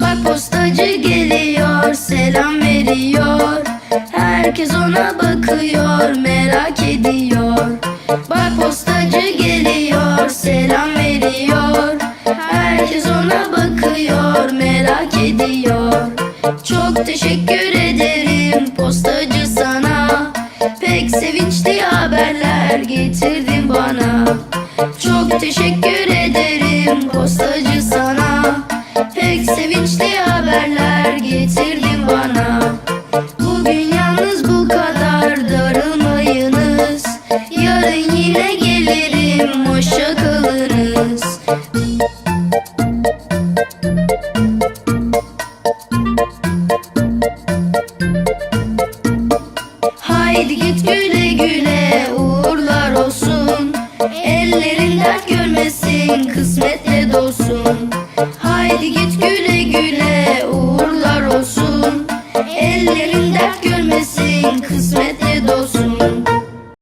Bak postacı geliyor selam veriyor. Herkes ona bakıyor merak ediyor. Bak postacı geliyor selam veriyor. Herkes ona bakıyor merak ediyor. Çok teşekkür ederim postacı sana. Pek sevinçli haberler getirdin bana. Çok teşekkür ederim postacı sana. Pek sevinçli haberler getirdin bana. Bugün yalnız bu kadar darılmayınız. Yarın yine gelirim hoşça Haydi git güle güle Ellerin dert görmesin kısmetle dolsun. Haydi git güle güle uğurlar olsun. Ellerin dert görmesin kısmetle dolsun.